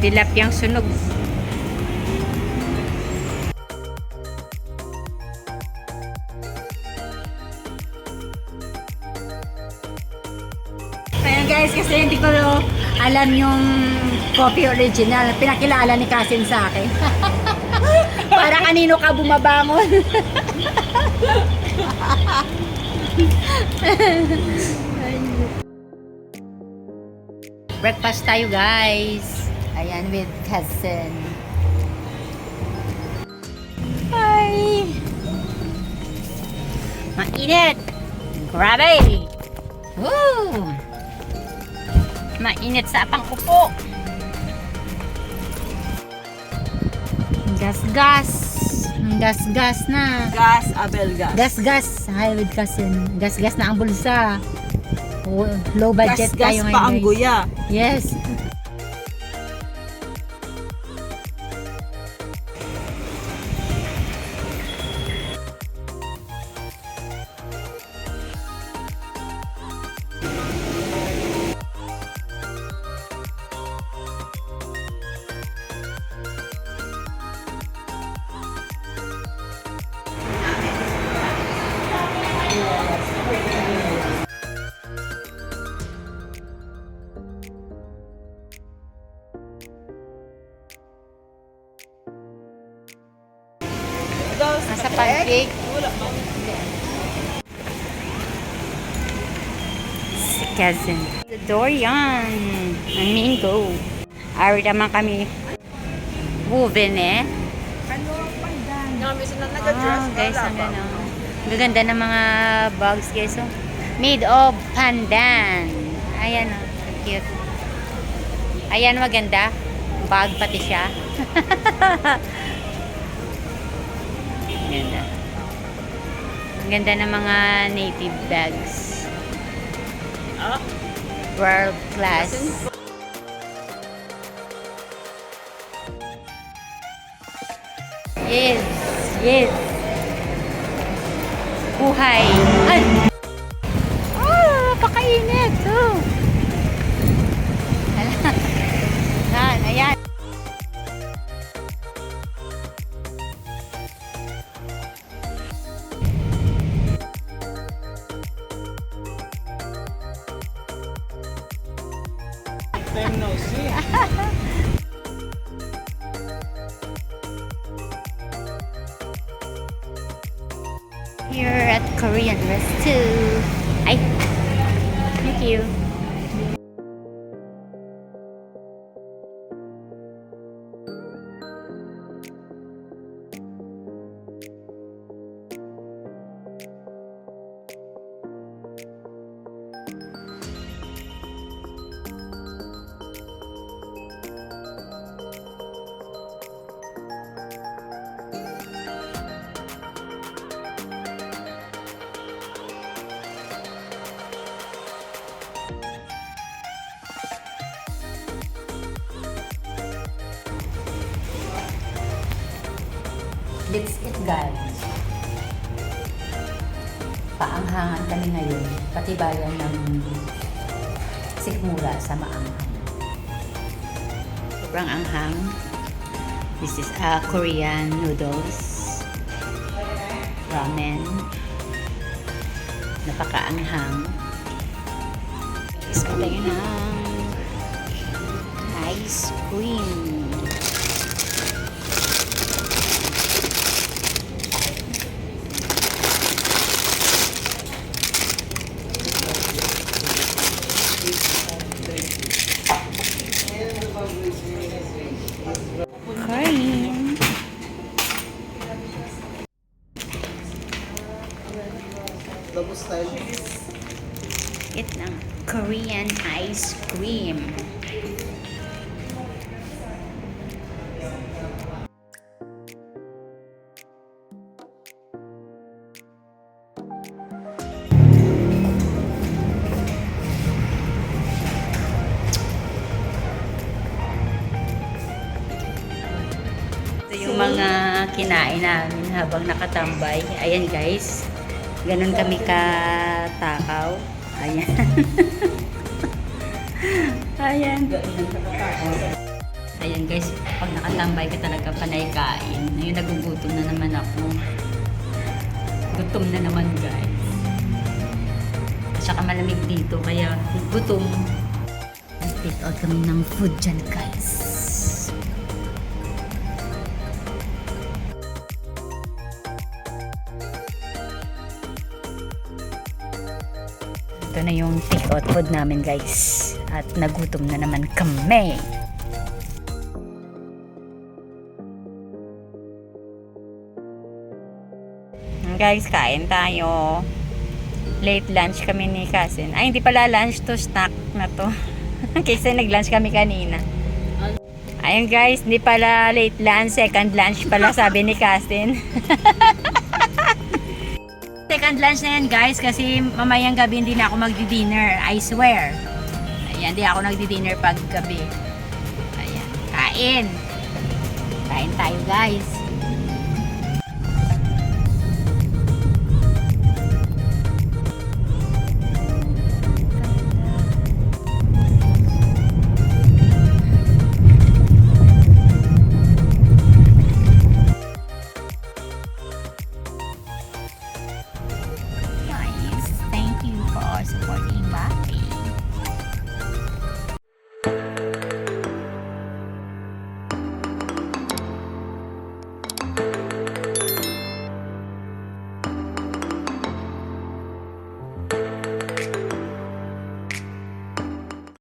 Tilapyang sunog. Ayan guys, kasi hindi ko alam yung coffee original. Pinakilala ni Kasim sa akin. Para kanino ka bumabangon. Breakfast tayo guys. Ayan, with cousin. Hi! Mainit! Grabe! Woo! Mainit sa apang kupo. Gas-gas. Gas-gas na. Gas, abel gas. Gas-gas. Hi with cousin. Gas-gas na ang bulsa. Oh, low budget Gas, gas tayo pa ngayon ang guys. guya. Yes. Pancake. Si cousin. The Dorian. Ang mango. Ari naman kami. Woven eh. Namin sila Ah, guys, ang. Ang gaganda ng mga bags, guys. Oh. Made of pandan. Ayan, oh. Ang Cute. Ayan, maganda. Bag pati siya. ganda. Ang ganda ng mga native bags. Ah, World class. Yes, yes. Buhay. Ay! Time no see. Here at Korean Rest 2. Hi. Thank you. Let's eat guys. Paanghangan kami ngayon. Patibayan ng sikmura sa maanghang. Sobrang anghang. This is uh, Korean noodles. Ramen. Napakaanghang. Guys, tayo ng ice cream. Korean ice cream. Mga kinain namin habang nakatambay. Ayan guys. Ganon kami katakaw. Ayan. Ayan. Ayan guys, pag nakatambay ka talaga panay kain. Ngayon nagugutom na naman ako. Gutom na naman guys. At saka malamig dito kaya gutom. Nag-take out kami ng food dyan guys. Ito na yung take out food namin guys. At nagutom na naman kami. Guys, kain tayo. Late lunch kami ni Cousin. Ay, hindi pala lunch to, snack na to. Kasi nag-lunch kami kanina. Ayun guys, hindi pala late lunch, second lunch pala sabi ni Cousin. second lunch na yan guys kasi mamayang gabi hindi na ako magdi-dinner. I swear. Ayan, hindi ako nagdi-dinner pag gabi. Ayan, kain. Kain tayo guys.